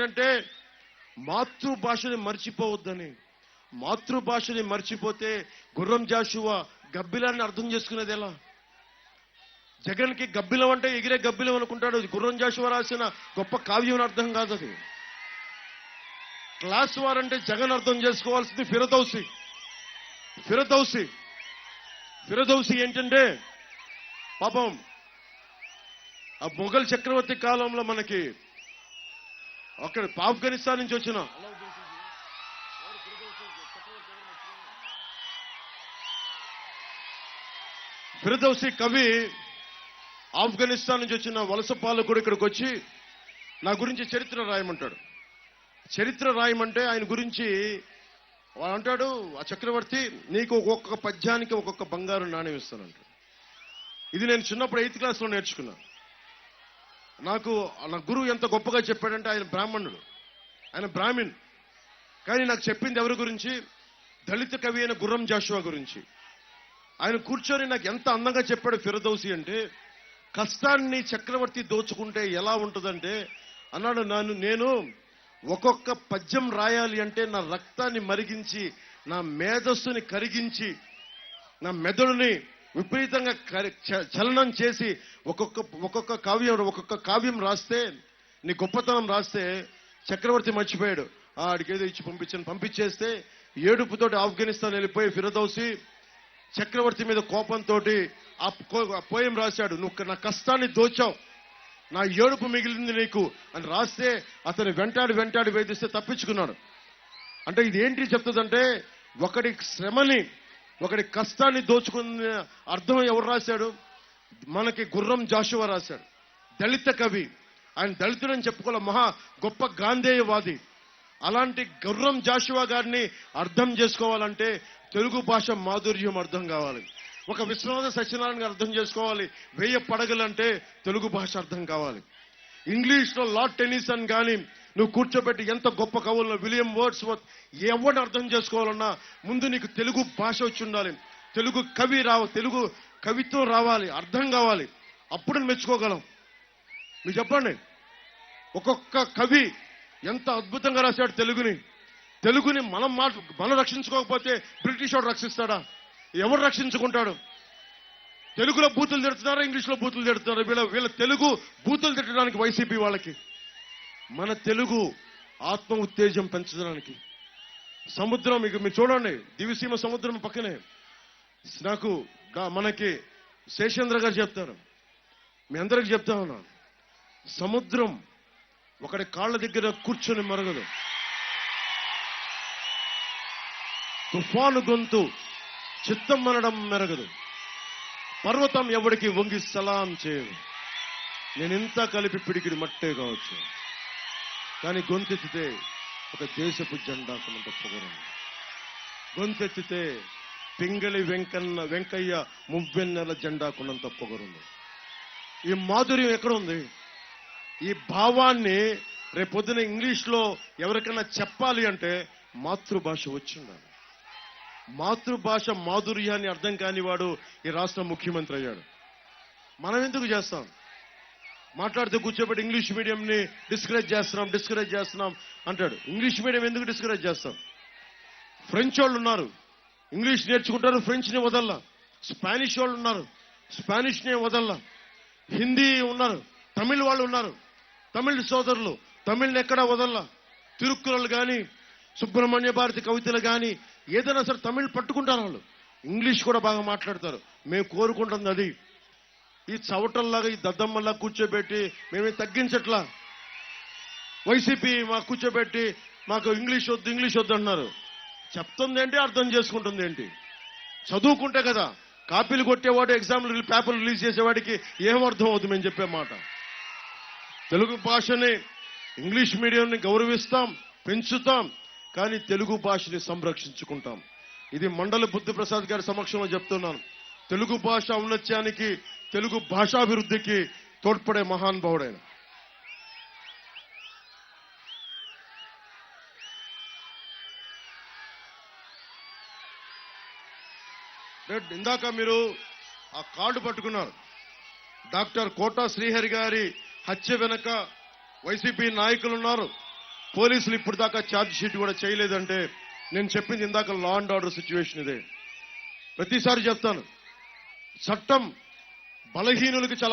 ఏంటంటే మాతృభాషని మర్చిపోవద్దని. మాతృభాషని మర్చిపోతే గుర్రం జాషువా గబ్బిలాన్ని అర్థం చేసుకునేది ఎలా? జగన్కి గబ్బిలం అంటే ఎగిరే గబ్బిలం అనుకుంటాడు. గుర్రం జాషువా రాసిన గొప్ప కావ్యం అర్థం కాదు అది. క్లాస్ వారంటే జగన్ అర్థం చేసుకోవాల్సింది ఫిరదౌసి. ఫిరదౌసి. ఫిరదౌసి ఏంటంటే పాపం ఆ మొఘల్ చక్రవర్తి కాలంలో మనకి అక్కడ ఆఫ్ఘనిస్తాన్ నుంచి వచ్చిన. ఫిరదౌసి కవి ఆఫ్ఘనిస్తాన్ నుంచి వచ్చిన వలస పాలకుడు ఇక్కడికి వచ్చి నా గురించి చరిత్ర రాయమంటాడు. చరిత్ర రాయమంటే ఆయన గురించి వాడు అంటాడు ఆ చక్రవర్తి నీకు ఒక్కొక్క పద్యానికి ఒక్కొక్క బంగారు నాణ్యం ఇస్తానంటాడు. ఇది నేను చిన్నప్పుడు ఎయిత్ క్లాస్లో నేర్చుకున్నాను నాకు నా గురువు ఎంత గొప్పగా చెప్పాడంటే ఆయన బ్రాహ్మణుడు. ఆయన బ్రాహ్మిన్ కానీ నాకు చెప్పింది ఎవరి గురించి? దళిత కవి అయిన గుర్రం జాషువా గురించి. ఆయన కూర్చొని నాకు ఎంత అందంగా చెప్పాడు ఫిరదౌసి అంటే కష్టాన్ని చక్రవర్తి దోచుకుంటే ఎలా ఉంటుందంటే అన్నాడు నన్ను నేను ఒక్కొక్క పద్యం రాయాలి అంటే నా రక్తాన్ని మరిగించి నా మేధస్సుని కరిగించి నా మెదడుని విపరీతంగా కరి- చ- చలనం చేసి ఒక్కొక్క ఒక్కొక్క కావ్యం ఒక్కొక్క కావ్యం రాస్తే నీ గొప్పతనం రాస్తే చక్రవర్తి మర్చిపోయాడు. ఆడికేదో ఆడికి ఏదో ఇచ్చి పంపించాను. పంపించేస్తే ఏడుపుతోటి ఆఫ్ఘనిస్తాన్ వెళ్ళిపోయి ఫిరదౌసి చక్రవర్తి మీద కోపంతో ఆ కో- ఆ పోయం రాశాడు. నువ్వు నా కష్టాన్ని దోచావు. నా ఏడుపు మిగిలింది నీకు అని రాస్తే అతను వెంటాడి వెంటాడి వేధిస్తే తప్పించుకున్నాడు. అంటే ఇది ఏంటి చెప్తుందంటే ఒకడి శ్రమని ఒకడి కష్టాన్ని దోచుకున్న అర్థం ఎవరు రాశాడు? మనకి గుర్రం జాషువా రాశాడు. దళిత కవి. ఆయన దళితుడని చెప్పుకోలే మహా గొప్ప గాంధేయవాది. అలాంటి గుర్రం జాషువా గారిని అర్థం చేసుకోవాలంటే తెలుగు భాష మాధుర్యం అర్థం కావాలి. ఒక విశ్వనాథ సత్యనారాయణ గారు అర్థం చేసుకోవాలి. వెయ్యి పడగలంటే తెలుగు భాష అర్థం కావాలి. ఇంగ్లీష్లో లార్డ్ టెన్నిసన్ కానీ నువ్వు కూర్చోబెట్టి ఎంత గొప్ప కవులను విలియం వర్డ్స్ ఎవరిని అర్థం చేసుకోవాలన్నా ముందు నీకు తెలుగు భాష వచ్చి ఉండాలి. తెలుగు కవి రావ తెలుగు కవిత్వం రావాలి అర్థం కావాలి. అప్పుడు మెచ్చుకోగలం. మీరు చెప్పండి ఒక్కొక్క కవి ఎంత అద్భుతంగా రాశాడు తెలుగుని. తెలుగుని మనం మా మనం రక్షించుకోకపోతే బ్రిటిష్ వాడు రక్షిస్తాడా? ఎవరు రక్షించుకుంటాడు? తెలుగులో బూతులు తిడుతున్నారా ఇంగ్లీష్లో బూతులు తిడుతున్నారా? వీళ్ళ వీళ్ళ తెలుగు బూతులు తిట్టడానికి వైసీపీ వాళ్ళకి. మన తెలుగు ఆత్మ ఉత్తేజం పెంచడానికి. సముద్రం ఇక మీరు చూడండి దివిసీమ సముద్రం పక్కనే. నాకు మనకి శేషేంద్ర గారు చెప్తారు. మీ అందరికి చెప్తా ఉన్నాను. సముద్రం ఒకటి కాళ్ళ దగ్గర కూర్చొని మరగదు. తుఫాను గొంతు చిత్తం మనడం మెరగదు. పర్వతం ఎవడికి వంగి సలాం చేయదు. నేను ఇంత కలిపి పిడికిడి మట్టే కావచ్చు. కానీ గొంతెత్తితే ఒక దేశపు జెండాకున్నంత పొగరం గొంతెత్తితే పింగళి వెంకన్న వెంకయ్య మువ్వెన్నెల జెండాకున్నంత పొగరుంది ఈ మాధుర్యం ఎక్కడ ఉంది ఈ భావాన్ని రేపొద్దున ఇంగ్లీష్లో ఎవరికైనా చెప్పాలి అంటే మాతృభాష వచ్చిండాలి మాతృభాష మాధుర్యాన్ని అర్థం కాని వాడు ఈ రాష్ట్ర ముఖ్యమంత్రి అయ్యాడు. మనం ఎందుకు చేస్తాం? మాట్లాడితే కూర్చోబెట్టి ఇంగ్లీష్ మీడియంని డిస్కరేజ్ చేస్తున్నాం డిస్కరేజ్ చేస్తున్నాం అంటాడు. ఇంగ్లీష్ మీడియం ఎందుకు డిస్కరేజ్ చేస్తాం? ఫ్రెంచ్ వాళ్ళు ఉన్నారు. ఇంగ్లీష్ నేర్చుకుంటారు ఫ్రెంచ్ని వదల్లా. స్పానిష్ వాళ్ళు ఉన్నారు స్పానిష్ని వదల్లా. హిందీ ఉన్నారు తమిళ్ వాళ్ళు ఉన్నారు. తమిళ్ సోదరులు తమిళ్ని ఎక్కడా వదల్లా. తిరుక్కురలు కానీ సుబ్రహ్మణ్య భారతి కవితలు కానీ ఏదైనా సరే తమిళ్ పట్టుకుంటారు వాళ్ళు. ఇంగ్లీష్ కూడా బాగా మాట్లాడతారు. మేము కోరుకుంటుంది అది. ఈ చవటల్లాగా ఈ దద్దమ్మల్లా కూర్చోబెట్టి మేమే తగ్గించట్లా? వైసీపీ మాకు కూర్చోబెట్టి మాకు ఇంగ్లీష్ వద్దు ఇంగ్లీష్ వద్దు అంటున్నారు చెప్తుంది ఏంటి అర్థం చేసుకుంటుంది ఏంటి చదువుకుంటే కదా కాపీలు కొట్టేవాడు ఎగ్జామ్లు పేపర్లు రిలీజ్ చేసేవాడికి ఏం అర్థం అవుతుంది మేము చెప్పే మాట? తెలుగు భాషని ఇంగ్లీష్ మీడియంని గౌరవిస్తాం పెంచుతాం కానీ తెలుగు భాషని సంరక్షించుకుంటాం. ఇది మండల బుద్ధిప్రసాద్ గారి సమక్షంలో చెప్తున్నాను. తెలుగు భాష ఔన్నత్యానికి తెలుగు భాషాభివృద్ధికి తోడ్పడే మహానుభావుడైన ఇందాక మీరు ఆ కార్డు పట్టుకున్నారు. డాక్టర్ కోటా శ్రీహరి గారి హత్య వెనక వైసీపీ నాయకులు ఉన్నారు. పోలీసులు ఇప్పుడు దాకా ఛార్జ్ షీట్ కూడా చేయలేదంటే నేను చెప్పింది ఇందాక లా అండ్ ఆర్డర్ సిచ్యువేషన్ ఇదే. ప్రతిసారి చెప్తాను. చట్టం బలహీనులకు చాలా